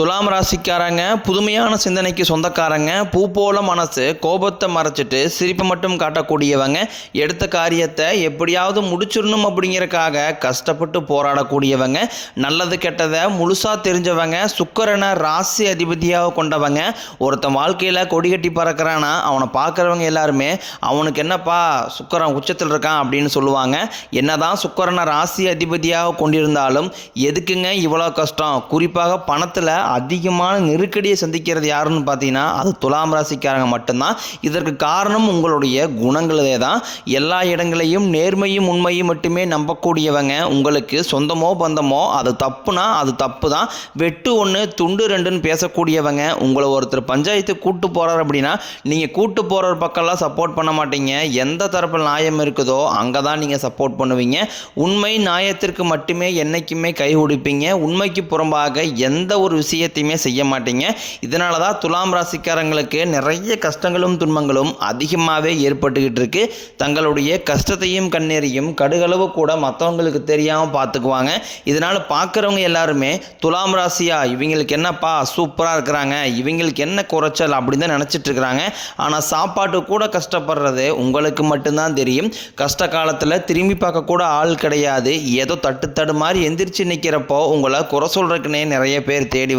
துலாம் ராசிக்காரங்க புதுமையான சிந்தனைக்கு சொந்தக்காரங்க பூ போல மனசு கோபத்தை மறைச்சிட்டு சிரிப்பை மட்டும் காட்டக்கூடியவங்க எடுத்த காரியத்தை எப்படியாவது முடிச்சிடணும் அப்படிங்கிறக்காக கஷ்டப்பட்டு போராடக்கூடியவங்க நல்லது கெட்டதை முழுசாக தெரிஞ்சவங்க சுக்கரனை ராசி அதிபதியாக கொண்டவங்க ஒருத்தன் வாழ்க்கையில் கொடி கட்டி பறக்கிறான்னா அவனை பார்க்குறவங்க எல்லாருமே அவனுக்கு என்னப்பா சுக்கரன் உச்சத்தில் இருக்கான் அப்படின்னு சொல்லுவாங்க. என்னதான் சுக்கரனை ராசி அதிபதியாக கொண்டிருந்தாலும் எதுக்குங்க இவ்வளோ கஷ்டம்? குறிப்பாக பணத்தில் அதிகமான நெருக்கடியை சந்திக்கிறது யாருன்னு பார்த்தீங்கன்னா அது துலாம் ராசிக்காரங்க மட்டும்தான். இதற்கு காரணம் உங்களுடைய குணங்களே தான். எல்லா இடங்களையும் நேர்மையும் உண்மையும் மட்டுமே நம்பக்கூடியவங்க. உங்களுக்கு சொந்தமோ பந்தமோ அது தப்புனா அது தப்பு தான் வெட்டு ஒன்று துண்டு ரெண்டுன்னு பேசக்கூடியவங்க. உங்களை ஒருத்தர் பஞ்சாயத்து கூட்டு போகிறார் அப்படின்னா நீங்கள் கூட்டு போகிற பக்கம்லாம் சப்போர்ட் பண்ண மாட்டீங்க. எந்த தரப்பில் நியாயம் இருக்குதோ அங்கே தான் நீங்கள் சப்போர்ட் பண்ணுவீங்க. உண்மை நியாயத்திற்கு மட்டுமே என்றைக்குமே கை கொடுப்பீங்க உண்மைக்கு புறம்பாக எந்த ஒரு விஷயத்தையுமே செய்ய மாட்டீங்க. இதனால தான் துலாம் ராசிக்காரங்களுக்கு நிறைய கஷ்டங்களும் துன்பங்களும் அதிகமாகவே ஏற்பட்டுக்கிட்டு இருக்கு தங்களுடைய கஷ்டத்தையும் கண்ணீரையும் கடுகளவு கூட மற்றவங்களுக்கு தெரியாமல் பார்த்துக்குவாங்க இதனால் பார்க்குறவங்க எல்லாருமே துலாம் ராசியா இவங்களுக்கு என்னப்பா சூப்பராக இருக்கிறாங்க இவங்களுக்கு என்ன குறைச்சல் அப்படின்னு தான் நினச்சிட்டு இருக்கிறாங்க. ஆனால் சாப்பாட்டு கூட கஷ்டப்படுறது உங்களுக்கு மட்டும்தான் தெரியும். கஷ்ட காலத்தில் திரும்பி பார்க்கக்கூட ஆள் கிடையாது. ஏதோ தட்டு தடு மாதிரி எந்திரிச்சு நிற்கிறப்போ உங்களை குறை சொல்கிறதுக்குன்னே நிறைய பேர் தேடி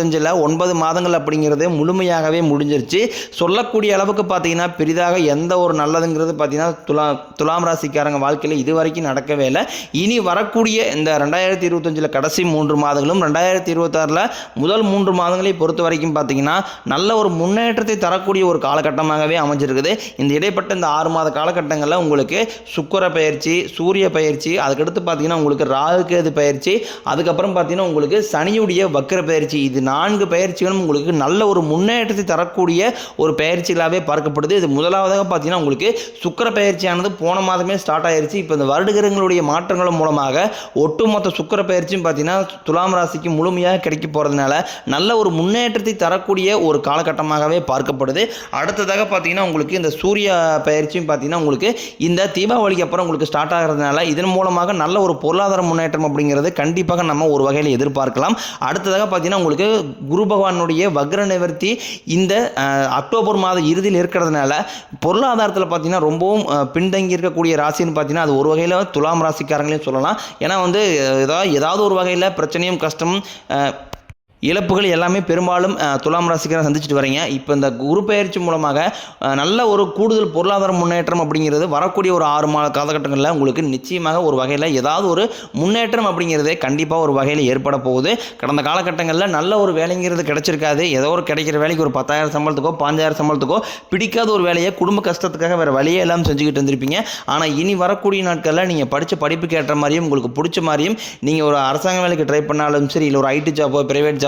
இருபத்தஞ்சில் ஒன்பது மாதங்கள் அப்படிங்கிறது முழுமையாகவே முடிஞ்சிருச்சு. சொல்லக்கூடிய அளவுக்கு பார்த்தீங்கன்னா பெரிதாக எந்த ஒரு நல்லதுங்கிறது பார்த்தீங்கன்னா துலா துலாம் ராசிக்காரங்க வாழ்க்கையில் இது வரைக்கும் நடக்கவே இல்லை. இனி வரக்கூடிய இந்த ரெண்டாயிரத்தி இருபத்தஞ்சில் கடைசி மூன்று மாதங்களும் ரெண்டாயிரத்தி இருபத்தாறில் முதல் மூன்று மாதங்களை பொறுத்த வரைக்கும் பார்த்தீங்கன்னா நல்ல ஒரு முன்னேற்றத்தை தரக்கூடிய ஒரு காலகட்டமாகவே அமைஞ்சிருக்குது. இந்த இடைப்பட்ட இந்த ஆறு மாத காலகட்டங்களில் உங்களுக்கு சுக்கர பயிற்சி சூரிய பயிற்சி அதுக்கடுத்து பார்த்தீங்கன்னா உங்களுக்கு ராகுகேது பயிற்சி அதுக்கப்புறம் பார்த்தீங்கன்னா உங்களுக்கு சனியுடைய வக்கர பயிற்சி இது நான்கு பயிற்சிகளும் உங்களுக்கு நல்ல ஒரு முன்னேற்றத்தை தரக்கூடிய ஒரு பயிற்சிகளாகவே பார்க்கப்படுது. இது முதலாவதாக பார்த்தீங்கன்னா உங்களுக்கு சுக்கர பயிற்சியானது போன மாதமே ஸ்டார்ட் ஆயிருச்சு. இப்போ இந்த வருடகிரகங்களுடைய மாற்றங்கள் மூலமாக ஒட்டுமொத்த சுக்கர பயிற்சியும் பார்த்தீங்கன்னா துலாம் ராசிக்கு முழுமையாக கிடைக்க போகிறதுனால நல்ல ஒரு முன்னேற்றத்தை தரக்கூடிய ஒரு காலகட்டமாகவே பார்க்கப்படுது. அடுத்ததாக பார்த்தீங்கன்னா உங்களுக்கு இந்த சூரிய பயிற்சியும் பார்த்தீங்கன்னா உங்களுக்கு இந்த தீபாவளிக்கு அப்புறம் உங்களுக்கு ஸ்டார்ட் ஆகிறதுனால இதன் மூலமாக நல்ல ஒரு பொருளாதார முன்னேற்றம் அப்படிங்கிறது கண்டிப்பாக நம்ம ஒரு வகையில் எதிர்பார்க்கலாம். அடுத்ததாக பார்த்தீங்கன்னா உங்களுக்கு குரு பகவானுடைய வக்ர நிவர்த்தி இந்த அக்டோபர் மாத இறுதியில் இருக்கிறதுனால பொருளாதாரத்தில் பார்த்தீங்கன்னா ரொம்பவும் பின்தங்கி இருக்கக்கூடிய ராசின்னு பார்த்தீங்கன்னா அது ஒரு வகையில் துலாம் ராசிக்காரங்களையும் சொல்லலாம். ஏன்னா வந்து ஏதாவது ஏதாவது ஒரு வகையில் பிரச்சனையும் கஷ்டமும் இழப்புகள் எல்லாமே பெரும்பாலும் துலாம் ராசிக்காரன் சந்திச்சுட்டு வரீங்க. இப்போ இந்த குரு பயிற்சி மூலமாக நல்ல ஒரு கூடுதல் பொருளாதார முன்னேற்றம் அப்படிங்கிறது வரக்கூடிய ஒரு ஆறு மாத காலகட்டங்களில் உங்களுக்கு நிச்சயமாக ஒரு வகையில் ஏதாவது ஒரு முன்னேற்றம் அப்படிங்கிறதே கண்டிப்பாக ஒரு வகையில் ஏற்பட போகுது. கடந்த காலகட்டங்களில் நல்ல ஒரு வேலைங்கிறது கிடைச்சிருக்காது. ஏதோ ஒரு கிடைக்கிற வேலைக்கு ஒரு பத்தாயிரம் சம்பளத்துக்கோ பாஞ்சாயிரம் சம்பளத்துக்கோ பிடிக்காத ஒரு வேலையை குடும்ப கஷ்டத்துக்காக வேறு வழியே எல்லாம் செஞ்சுக்கிட்டு இருந்திருப்பீங்க. ஆனால் இனி வரக்கூடிய நாட்களில் நீங்கள் படித்த படிப்புக்கு ஏற்ற மாதிரியும் உங்களுக்கு பிடிச்ச மாதிரியும் நீங்கள் ஒரு அரசாங்க வேலைக்கு ட்ரை பண்ணாலும் சரி இல்லை ஒரு ஐடி ஜாப்போ பிரைவேட்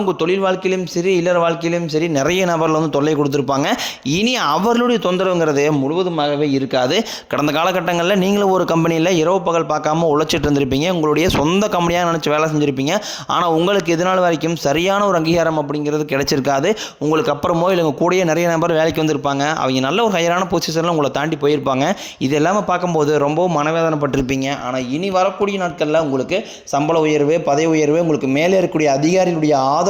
உங்கள் தொழில் வாழ்க்கையிலும் சரி இல்லற வாழ்க்கையிலும் சரி நிறைய நபர்கள் வந்து தொல்லை கொடுத்துருப்பாங்க. இனி அவர்களுடைய தொந்தரவுங்கிறது முழுவதுமாகவே இருக்காது. கடந்த காலகட்டங்களில் நீங்களும் ஒரு கம்பெனியில் இரவு பகல் பார்க்காம உழைச்சிட்டு இருந்திருப்பீங்க. உங்களுடைய சொந்த கம்பெனியாக நினச்சி வேலை செஞ்சுருப்பீங்க. ஆனால் உங்களுக்கு இது வரைக்கும் சரியான ஒரு அங்கீகாரம் அப்படிங்கிறது கிடைச்சிருக்காது. உங்களுக்கு அப்புறமோ இல்லை உங்கள் கூடயே நிறைய நபர் வேலைக்கு வந்திருப்பாங்க. அவங்க நல்ல ஒரு ஹையரான பொசிஷனில் உங்களை தாண்டி போயிருப்பாங்க. இது எல்லாமே பார்க்கும்போது ரொம்பவும் மனவேதனைப்பட்டிருப்பீங்க. ஆனால் இனி வரக்கூடிய நாட்களில் உங்களுக்கு சம்பள உயர்வு பதவி உயர்வு உங்களுக்கு மேலே இருக்கக்கூடிய அதிகாரிகளுடைய ஆதரவு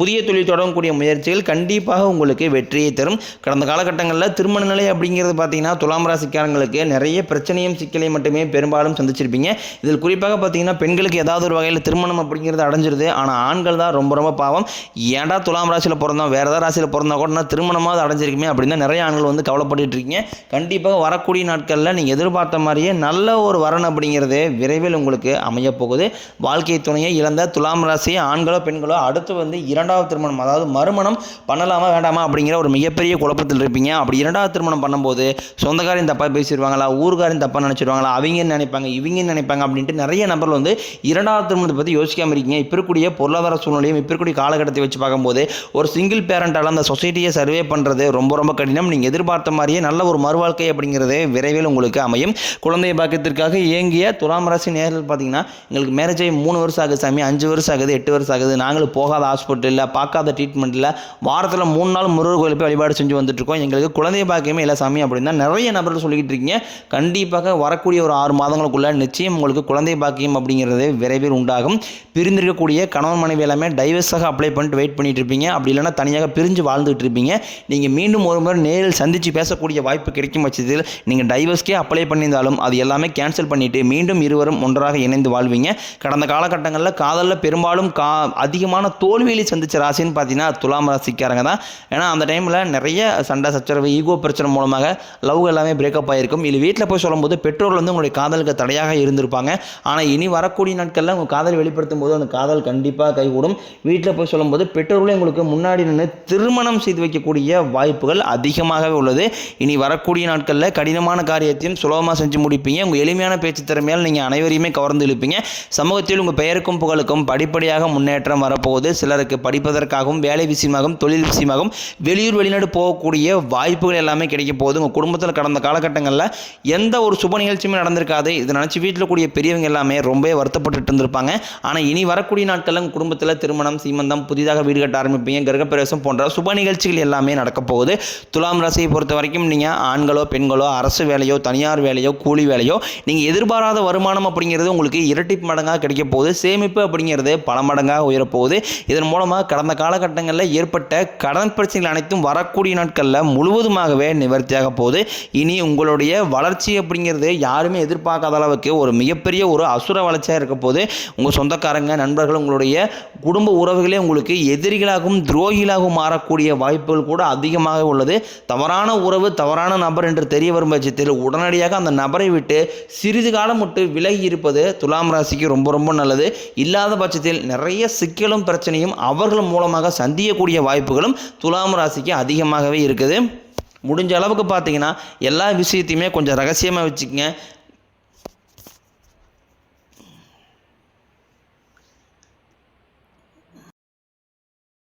புதிய தொழில் தொடங்கக்கூடிய முயற்சிகள் கண்டிப்பாக உங்களுக்கு வெற்றியை தரும். கடந்த காலகட்டங்களில் திருமண நிலை அப்படிங்கிறது பார்த்தீங்கன்னா துலாம் ராசிக்காரங்களுக்கு நிறைய பிரச்சனையும் சிக்கலையும் மட்டுமே பெரும்பாலும் சந்திச்சிருப்பீங்க. இதில் குறிப்பாக பார்த்தீங்கன்னா பெண்களுக்கு ஏதாவது ஒரு வகையில் திருமணம் அப்படிங்கிறது அடைஞ்சிருது. ஆனால் ஆண்கள் தான் ரொம்ப ரொம்ப பாவம். ஏன்டா துலாம் ராசியில் பிறந்தோம்? வேறு ஏதாவது ராசியில் பிறந்தா கூட நான் திருமணமாவது அடைஞ்சிருக்குமே அப்படின்னு நிறைய ஆண்கள் வந்து கவலைப்பட்டு இருக்கீங்க. கண்டிப்பாக வரக்கூடிய நாட்களில் நீங்கள் எதிர்பார்த்த மாதிரியே நல்ல ஒரு வரன் அப்படிங்கிறது விரைவில் உங்களுக்கு அமையப்போகுது வாழ்க்கை துணையை இழந்த துலாம் ராசி ஆண்களோ பெண்களோ அடுத்து வந்து இரண்டாவது திருமணம் அதாவது மறுமணம் பண்ணலாமா வேண்டாமா அப்படிங்கிற ஒரு மிகப்பெரிய குழப்பத்தில் இருப்பீங்க. அப்படி இரண்டாவது திருமணம் பண்ணும்போது சொந்தக்காரையும் தப்பாக பேசிடுவாங்களா ஊர்காரையும் தப்பாக நினச்சிடுவாங்களா அவங்க நினைப்பாங்க இவங்க நினைப்பாங்க அப்படின்ட்டு நிறைய நபர்கள் வந்து இரண்டாவது திருமணத்தை பற்றி யோசிக்காமல் இருக்கீங்க. இப்போ இருக்கக்கூடிய பொருளாதார சூழ்நிலையும் இப்போ இருக்கக்கூடிய காலகட்டத்தை வச்சு பார்க்கும்போது ஒரு சிங்கிள் பேரண்டால் அந்த சொசைட்டியை சர்வே பண்ணுறது ரொம்ப ரொம்ப கடினம். நீங்கள் எதிர்பார்த்த மாதிரியே நல்ல ஒரு மறுவாழ்க்கை அப்படிங்கிறது விரைவில் உங்களுக்கு அமையும். குழந்தை பாக்கியத்திற்காக இயங்கிய துலாம் ராசி நேரில் பார்த்தீங்கன்னா எங்களுக்கு மேரேஜ் ஆகி மூணு வருஷம் ஆகுது சாமி அஞ்சு வருஷம் ஆகுது எட்டு வருஷம் ஆகுது நாங்களும் போகாத ஹாஸ்பிட்டலில் பார்க்காத ட்ரீட்மெண்ட்டில் வாரத்தில் மூணு நாள் முருகர் கோயில் போய் வழிபாடு செஞ்சு வந்துட்டுருக்கோம். எங்களுக்கு குழந்தை பாக்கியமே இல்லை சாமி அப்படின்னு தான் நிறைய நபர்கள் சொல்லிக்கிட்டு இருக்கீங்க. கண்டிப்பாக வரக்கூடிய ஒரு ஆறு மாதங்களுக்குள்ள நிச்சயம் உங்களுக்கு குழந்தை பாக்கியம் அப்படிங்கிறது விரைவில் உண்டாகும். பிரிந்திருக்கக்கூடிய கணவன் மனைவி எல்லாமே டைவர்ஸாக அப்ளை பண்ணிட்டு வெயிட் பண்ணிட்டு இருப்பீங்க. அப்படி இல்லைனா தனியாக பிரிஞ்சு வாழ்ந்துட்டு இருப்பீங்க. நீங்கள் மீண்டும் ஒரு முறை நேரில் சந்தித்து பேசக்கூடிய வாய்ப்பு கிடைக்கும் பட்சத்தில் நீங்கள் டைவர்ஸ்க்கே அப்ளை பண்ணியிருந்தாலும் அது எல்லாமே கேன்சல் பண்ணிவிட்டு மீண்டும் இருவரும் ஒன்றாக இணைந்து வாழ்வீங்க. கடந்த காலகட்டங்களில் காதலில் பெரும்பாலும் கா அதிகமான தோல் தோல்வியை சந்தித்த ராசின்னு பார்த்தீங்கன்னா துலாம் ராசிக்காரங்க தான். ஏன்னா அந்த டைமில் நிறைய சண்டை சச்சரவு ஈகோ பிரச்சனை மூலமாக லவ் எல்லாமே பிரேக்கப் ஆகிருக்கும் இல்லை வீட்டில் போய் சொல்லும்போது பெற்றோர்கள் வந்து உங்களுடைய காதலுக்கு தடையாக இருந்திருப்பாங்க. ஆனால் இனி வரக்கூடிய நாட்களில் உங்கள் காதல் வெளிப்படுத்தும் போது அந்த காதல் கண்டிப்பாக கைகூடும். வீட்டில் போய் சொல்லும்போது பெற்றோர்களே உங்களுக்கு முன்னாடி நின்று திருமணம் செய்து வைக்கக்கூடிய வாய்ப்புகள் அதிகமாகவே உள்ளது. இனி வரக்கூடிய நாட்களில் கடினமான காரியத்தையும் சுலபமாக செஞ்சு முடிப்பீங்க. உங்கள் எளிமையான பேச்சு திறமையால் நீங்கள் அனைவரையுமே கவர்ந்து இழுப்பீங்க. சமூகத்தில் உங்கள் பெயருக்கும் புகழுக்கும் படிப்படியாக முன்னேற்றம் வரப்போகுது. சில சிலருக்கு படிப்பதற்காகவும் வேலை விஷயமாகவும் தொழில் விஷயமாகவும் வெளியூர் வெளிநாடு போகக்கூடிய வாய்ப்புகள் எல்லாமே கிடைக்க போகுது. உங்கள் குடும்பத்தில் கடந்த காலகட்டங்களில் எந்த ஒரு சுப நிகழ்ச்சியுமே நடந்திருக்காது. இதை நினச்சி வீட்டில் கூடிய பெரியவங்க எல்லாமே ரொம்பவே வருத்தப்பட்டுட்டு இருந்திருப்பாங்க. ஆனால் இனி வரக்கூடிய நாட்களில் உங்கள் குடும்பத்தில் திருமணம் சீமந்தம் புதிதாக வீடு கட்ட ஆரம்பிப்பீங்க கிரகப்பிரவேசம் போன்ற சுப நிகழ்ச்சிகள் எல்லாமே நடக்க போகுது. துலாம் ராசியை பொறுத்த வரைக்கும் நீங்கள் ஆண்களோ பெண்களோ அரசு வேலையோ தனியார் வேலையோ கூலி வேலையோ நீங்கள் எதிர்பாராத வருமானம் அப்படிங்கிறது உங்களுக்கு இரட்டிப்பு மடங்காக கிடைக்க போகுது. சேமிப்பு அப்படிங்கிறது பல மடங்காக உயரப்போகுது இதன் மூலமாக கடந்த காலகட்டங்களில் ஏற்பட்ட கடன் பிரச்சனைகள் அனைத்தும் வரக்கூடிய நாட்களில் முழுவதுமாகவே நிவர்த்தியாக போகுது. இனி உங்களுடைய வளர்ச்சி அப்படிங்கிறது யாருமே எதிர்பார்க்காத அளவுக்கு ஒரு மிகப்பெரிய ஒரு அசுர வளர்ச்சியாக இருக்க போது உங்கள் சொந்தக்காரங்க நண்பர்கள் உங்களுடைய குடும்ப உறவுகளே உங்களுக்கு எதிரிகளாகவும் துரோகிகளாகவும் மாறக்கூடிய வாய்ப்புகள் கூட அதிகமாக உள்ளது. தவறான உறவு தவறான நபர் என்று தெரிய வரும் பட்சத்தில் உடனடியாக அந்த நபரை விட்டு சிறிது காலம் விட்டு விலகி இருப்பது துலாம் ராசிக்கு ரொம்ப ரொம்ப நல்லது. இல்லாத பட்சத்தில் நிறைய சிக்கலும் பிரச்சனையும் நபர்களையும் அவர்கள் மூலமாக சந்திக்கக்கூடிய வாய்ப்புகளும் துலாம் ராசிக்கு அதிகமாகவே இருக்குது. முடிஞ்ச அளவுக்கு பார்த்தீங்கன்னா எல்லா விஷயத்தையுமே கொஞ்சம் ரகசியமாக வச்சுக்கோங்க.